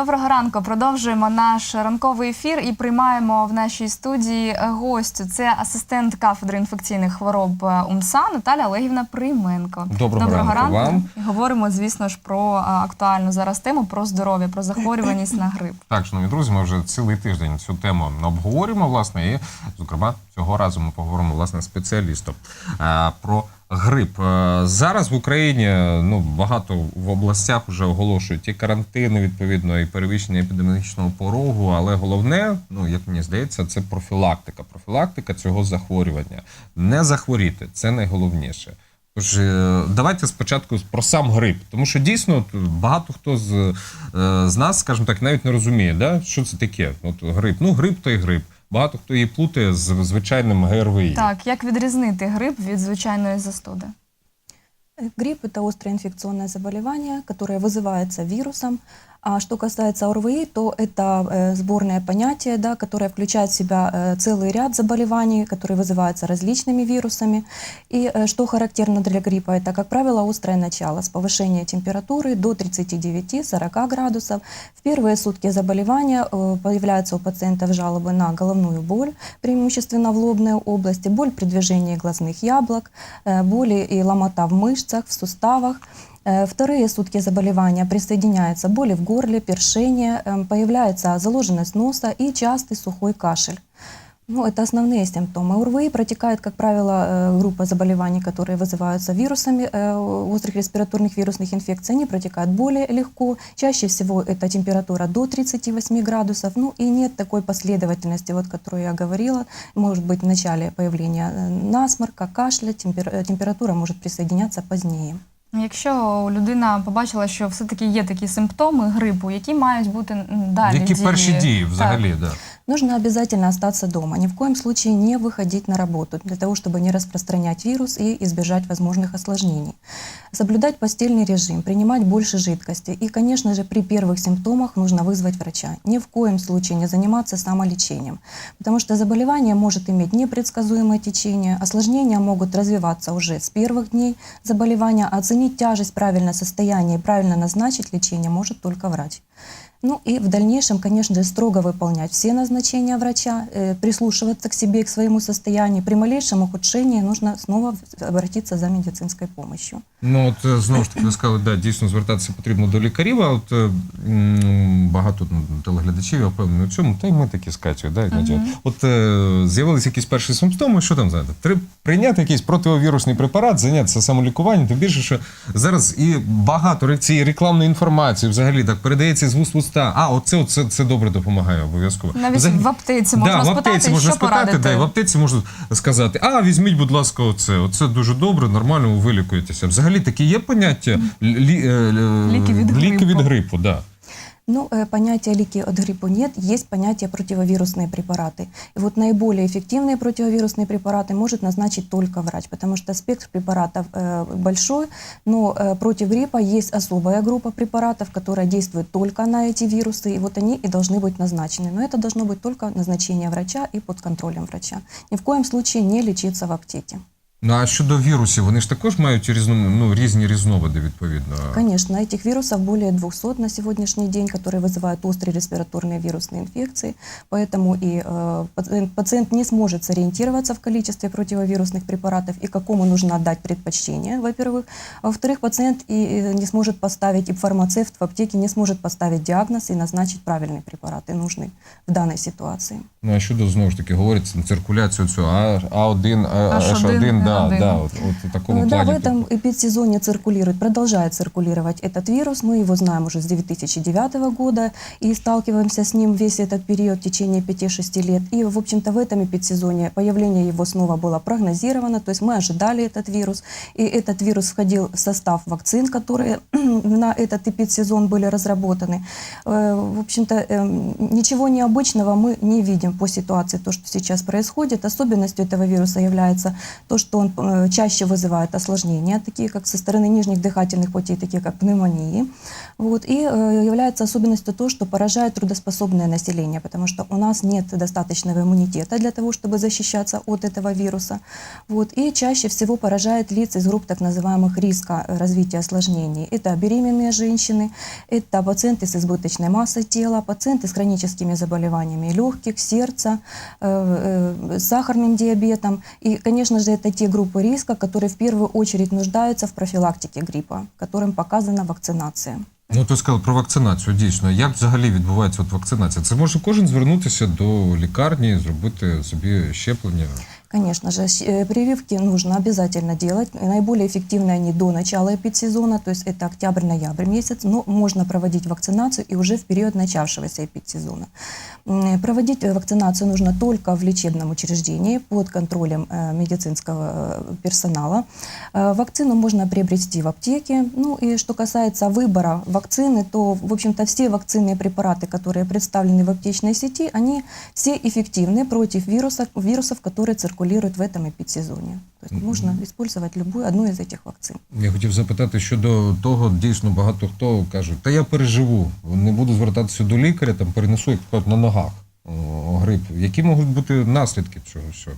Доброго ранку. Продовжуємо наш ранковий ефір і приймаємо в нашій студії гостю. Це асистент кафедри інфекційних хвороб е, УМСА Наталя Олегівна Прийменко. Доброго ранку вам. Говоримо, звісно ж, про е, актуальну зараз тему про здоров'я, про захворюваність на грип. Так, шановні друзі, ми вже цілий тиждень цю тему обговорюємо, власне, і, зокрема, цього разу ми поговоримо власне спеціалістом е, про грип. Е, Зараз в Україні ну багато в областях вже оголошують і карантини, відповідно, і перевищення епідеміологічного порогу. Але головне, ну як мені здається, це профілактика. Профілактика цього захворювання. Не захворіти це найголовніше. Тож е, давайте спочатку про сам грип, тому що дійсно багато хто з, з нас, скажімо так, навіть не розуміє, да? що це таке. От грип. Ну, грип то й грип. Багато хто її плутає з звичайним ГРВІ. Так, як відрізнити грип від звичайної застуди? Грипп – это острое инфекционное заболевание, которое вызывается вирусом. А что касается ОРВИ, то это э, сборное понятие, да, которое включает в себя э, целый ряд заболеваний, которые вызываются различными вирусами. И э, что характерно для гриппа, это, как правило, острое начало с повышением температуры до 39-40 градусов. В первые сутки заболевания появляются у пациентов жалобы на головную боль, преимущественно в лобной области, боль при движении глазных яблок, боли и ломота в мышцах, в суставах. Э, Вторые сутки заболевания присоединяются боли в горле, першение, э, появляется заложенность носа и частый сухой кашель. Ну, это основные симптомы. УРВИ протекает, как правило, э, группа заболеваний, которые вызываются вирусами, острых респираторных вирусных инфекций. Они протекают более легко. Чаще всего это температура до 38 градусов. Ну и нет такой последовательности, вот, которую я говорила. Может быть, в начале появления насморка, кашля, темпер- температура может присоединяться позднее. Якщо людина побачила, що все-таки є такі симптоми грипу, які мають бути м, далі Які дії? перші дії Так. взагалі? Да. Нужно обязательно остаться дома, ни в коем случае не выходить на работу, для того, чтобы не распространять вирус и избежать возможных осложнений. Соблюдать постельный режим, принимать больше жидкости. И, конечно же, при первых симптомах нужно вызвать врача. Ни в коем случае не заниматься самолечением, потому что заболевание может иметь непредсказуемое течение, осложнения могут развиваться уже с первых дней заболевания, оценить тяжесть, правильное состояние и правильно назначить лечение может только врач. Ну и в дальнейшем, конечно же, строго выполнять все назначения врача, э, прислушиваться к себе, к своему состоянию. При малейшем ухудшении нужно снова обратиться за медицинской помощью. Ну от е, знову ж таки ви сказали, да, дійсно звертатися потрібно до лікарів. А от е, м, багато ну, телеглядачів, я впевнений у цьому, та й ми такі з Катю, да, Надя? От е, з'явилися якісь перші симптоми, що там знаєте? Треба прийняти якийсь противовірусний препарат, зайнятися самолікуванням. Тим більше, що зараз і багато цієї рекламної інформації взагалі так передається з вуст в уста. А, оце, оце це добре допомагає обов'язково. Навіть Взагалі- в аптеці можна да, в спитати, аптеці можна що спитати, порадити. да, і в аптеці можна сказати, а візьміть, будь ласка, оце. Оце дуже добре, нормально ви вилікуєтеся. Взагалі такі є поняття лі, е, е, Ліки від ліки від грипу. грипу. Да. Ну, понятия лики от гриппа нет, есть понятие противовирусные препараты. И вот наиболее эффективные противовирусные препараты может назначить только врач, потому что спектр препаратов большой, но против гриппа есть особая группа препаратов, которая действует только на эти вирусы, и вот они и должны быть назначены. Но это должно быть только назначение врача и под контролем врача. Ни в коем случае не лечиться в аптеке. Ну а щодо вірусів, вони ж також мають різно, ну, різні різновиди, відповідно. Конечно, этих вирусов более 200 на сегодняшний день, которые вызывают острые респираторные вирусные инфекции. Поэтому и э, пациент, пациент не сможет сориентироваться в количестве противовирусных препаратов и какому нужно отдать предпочтение, во-первых. А во-вторых, пациент и э, не сможет поставить, и фармацевт в аптеке не сможет поставить диагноз и назначить правильный препарат, и нужный в данной ситуации. Ну а щодо знову ж таки говориться циркуляцію цього А, А1, А- H1, H1, да, N1. да, от, от у такому Э, Да, в плані. этом эпидсезоне циркулирует, продолжает циркулировать этот вирус. Мы его знаем уже с 2009 года и сталкиваемся с ним весь этот период в течение 5-6 лет. И, в общем-то, в этом эпидсезоне появление его снова было прогнозировано, то есть мы ожидали этот вирус. И этот вирус входил в состав вакцин, которые на этот эпидсезон были разработаны. Э, В общем-то, эм, ничего необычного мы не видим по ситуации, то, что сейчас происходит. Особенностью этого вируса является то, что он э, чаще вызывает осложнения, такие как со стороны нижних дыхательных путей, такие как пневмонии. Вот. И э, является особенностью то, что поражает трудоспособное население, потому что у нас нет достаточного иммунитета для того, чтобы защищаться от этого вируса. Вот. И чаще всего поражает лиц из групп так называемых риска э, развития осложнений. Это беременные женщины, это пациенты с избыточной массой тела, пациенты с хроническими заболеваниями легких, сердца, э, сахарным диабетом. И, конечно же, это те группы риска, которые в первую очередь нуждаются в профилактике гриппа, которым показана вакцинация. Ну, ти сказав про вакцинацію. Дійсно, як взагалі відбувається от вакцинація? Це може кожен звернутися до лікарні, зробити собі щеплення. Конечно же, э, прививки нужно обязательно делать. Наиболее эффективны они до начала эпидсезона, то есть это октябрь-ноябрь месяц, но можно проводить вакцинацию и уже в период начавшегося эпидсезона. М, Проводить э, вакцинацию нужно только в лечебном учреждении под контролем э, медицинского э, персонала. Э, Вакцину можно приобрести в аптеке. Ну и что касается выбора вакцины, то, в общем-то, все вакцинные препараты, которые представлены в аптечной сети, они все эффективны против вирусов, вирусов которые циркулируют в этом эпидсезоне. То есть можно использовать любую одну из этих вакцин. Я хотів запитати щодо того, дійсно багато хто каже, та я переживу, не буду звертатися до лікаря, там перенесу як кажуть, на ногах о, грип. Які можуть бути наслідки цього всього?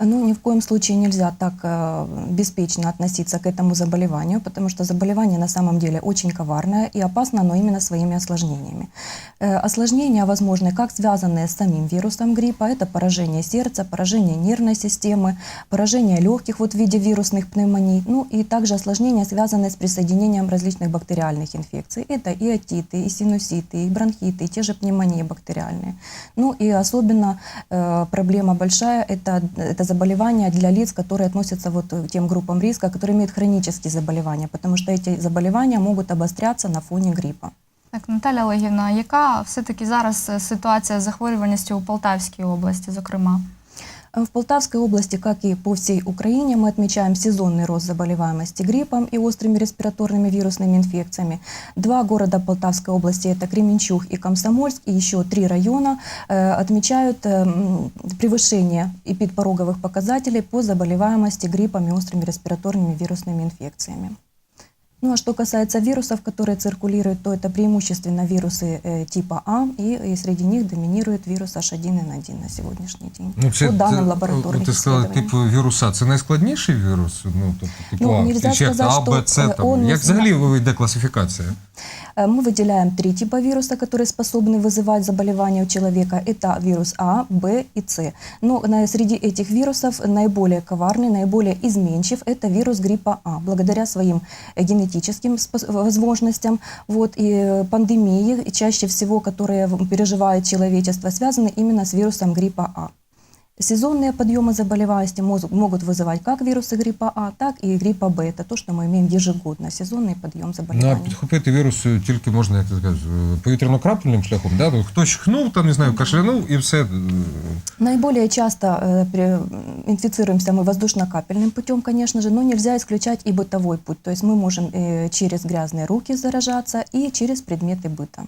Ну, ни в коем случае нельзя так э, беспечно относиться к этому заболеванию, потому что заболевание на самом деле очень коварное и опасно оно именно своими осложнениями. Э, осложнения возможны как связанные с самим вирусом гриппа, это поражение сердца, поражение нервной системы, поражение легких вот в виде вирусных пневмоний, ну и также осложнения, связанные с присоединением различных бактериальных инфекций. Это и отиты, и синуситы, и бронхиты, и те же пневмонии бактериальные. Ну и особенно э, проблема большая это, это заболевания для лиц, которые относятся вот к тем группам риска, которые имеют хронические заболевания, потому что эти заболевания могут обостряться на фоне гриппа. Так, Наталя Олегівна, яка все-таки зараз е, ситуація з захворюваністю у Полтавській області, зокрема? Э, В Полтавской области, как и по всей Украине, мы отмечаем сезонный рост заболеваемости гриппом и острыми респираторными вирусными инфекциями. Два города Полтавской области, это Кременчуг и Комсомольск, и еще три района э, отмечают э, превышение эпидпороговых показателей по заболеваемости гриппом и острыми респираторными вирусными инфекциями. Ну а что касается вирусов, которые циркулируют, то это преимущественно вирусы э, типа А, и, и среди них доминирует вирус H1N1 на сегодняшний день. по данным лабораторных Ну, ти сказала, исследований. типу віруса. Це найскладніший вірус? Ну, тобто, типу, Ну, А, нельзя чи як сказати, А, Б, що, С, е, там. он Як не зна- взагалі йде класифікація? Э, Мы выделяем три типа вируса, которые способны вызывать заболевания у человека. Это вирус А, Б и С. Но на- среди этих вирусов наиболее коварный, наиболее изменчив – это вирус гриппа А. Благодаря своим э, генетическим спос- возможностям вот, и э, пандемии, чаще всего, которые переживает человечество, связаны именно с вирусом гриппа А. Сезонные подъемы заболеваемости моз- могут вызывать как вирусы гриппа А, так и гриппа Б. Это то, что мы имеем ежегодно, сезонный подъем Ну, а заболеваний. підхопити вірус е, тільки можна, як ти кажеш, е, повітряно-крапельним шляхом, да? Тобто Хтось чхнув, там, не знаю, кашлянув і все. е, Наиболее часто э, при- инфицируемся мы воздушно-капельным путем, конечно же, но нельзя исключать и бытовой путь. То есть мы можем э, через грязные руки заражаться и через предметы быта.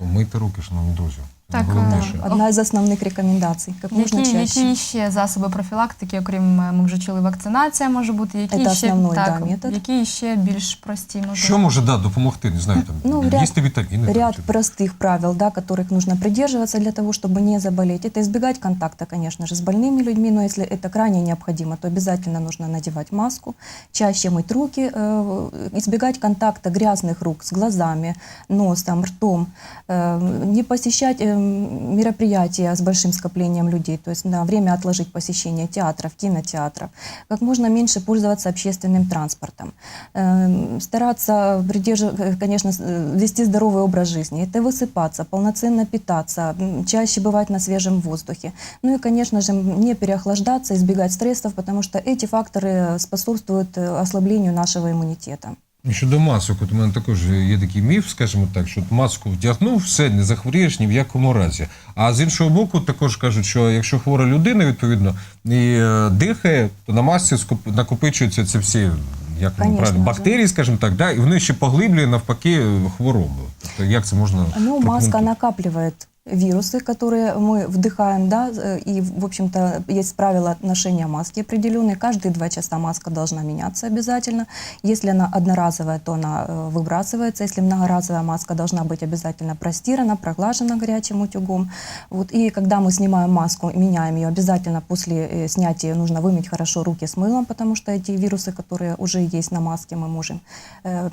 Мийте руки, шановні друзі. Так, Найголовніше. е, Одна из основных рекомендаций. Как можно Які, чаще. які ще засоби профілактики, окрім е, ми вже чули, вакцинація може бути, які Це ще основний, так, да, метод. які ще більш прості можливо? Що може да, допомогти? Не знаю, там Ну, ряд- їсти вітаміни. там, Ряд чи- простых правил, да, которых нужно придерживаться для того, чтобы не заболеть. Это избегать контакта, конечно же, с больными людьми, но если это крайне необходимо, то обязательно нужно надевать маску, чаще мыть руки, э, избегать контакта грязных рук с глазами, носом, ртом, э, не посещать э, мероприятия с большим скоплением людей, то есть на время отложить посещение театров, кинотеатров, как можно меньше пользоваться общественным транспортом, Э, стараться придерживаться, конечно, э, вести здоровый образ жизни, это высыпаться, полноценно питаться, чаще бывать на свежем воздухе. Ну и, конечно же, не переохлаждаться, избегать стрессов, потому что эти факторы способствуют э, ослаблению нашего иммунитета. Ну, Щодо масок, от у мене також є такий міф, скажімо так, що маску вдягнув, все, не захворієш ні в якому разі. А з іншого боку, також кажуть, що якщо хвора людина, відповідно, і е, дихає, то на масці накопичуються ці всі як Конечно, правильно, бактерії, скажімо так, да, і вони ще поглиблює навпаки хворобу. Тобто як це можна Ну, маска прокоментувати? Вирусы, которые мы вдыхаем, да, э, и, в общем-то, есть правила ношения маски определенные. Каждые два часа маска должна меняться обязательно. Если она одноразовая, то она э, выбрасывается. Если многоразовая маска должна быть обязательно простирана, проглажена горячим утюгом. Вот. И когда мы снимаем маску, меняем ее, обязательно после э, снятия нужно вымыть хорошо руки с мылом, потому что эти вирусы, которые уже есть на маске, мы можем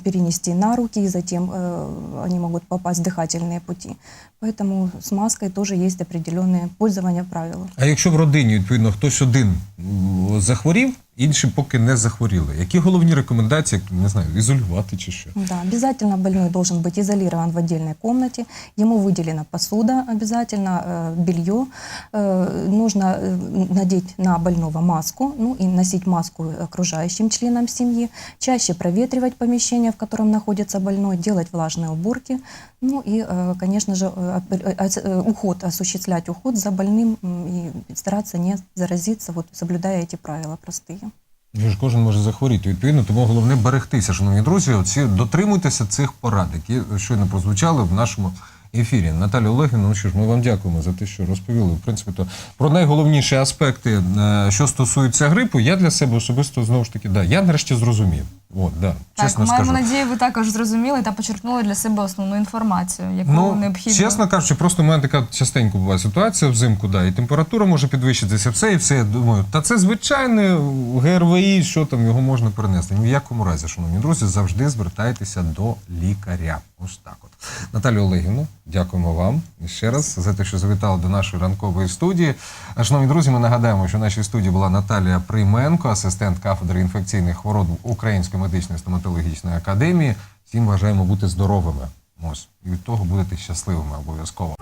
перенести на руки, и затем они могут попасть в дыхательные пути. Поэтому с маской тоже есть определенные пользования правила. А якщо в родині відповідно хтось один м, захворів, інші поки не захворіли, які головні рекомендації, не знаю, ізолювати чи що? Да, обязательно больной должен быть изолирован в отдельной комнате. Ему выделена посуда обязательно, э, белье. Э, нужно э, надеть на больного маску, ну и носить маску окружающим членам семьи. Чаще проветривать помещение, в котором находится больной, делать влажные уборки. Ну и, э, конечно же, э, оп- э, ос- э, уход, осуществлять уход за больным м, и стараться не заразиться, вот соблюдая эти правила простые. Ж кожен може захворіти. Відповідно, тому головне берегтися, шановні друзі. Оці дотримуйтеся цих порад, які щойно прозвучали в нашому ефірі. Наталі Олегівна, ну що ж, ми вам дякуємо за те, що розповіли. В принципі, то про найголовніші аспекти, е, що стосуються грипу, я для себе особисто знову ж таки, да, я нарешті зрозумів. От, да, Так, чесно маємо скажу. надію, ви також зрозуміли та почерпнули для себе основну інформацію, яку Ну, необхідно. чесно кажучи, просто в мене така частенько буває ситуація взимку, да, і температура може підвищитися, все, і все. Я думаю, та це звичайне ГРВІ, що там його можна перенести. Ні в якому разі, шановні друзі, завжди звертайтеся до лікаря. Ось так от. Наталія Олегівна, дякуємо вам ще раз за те, що завітали до нашої ранкової студії. Шановні друзі, ми нагадаємо, що в нашій студії була Наталія Прийменко, асистент кафедри інфекційних хвороб Української медичної стоматологічної академії. Всім бажаємо бути здоровими. Ось і від того будете щасливими обов'язково.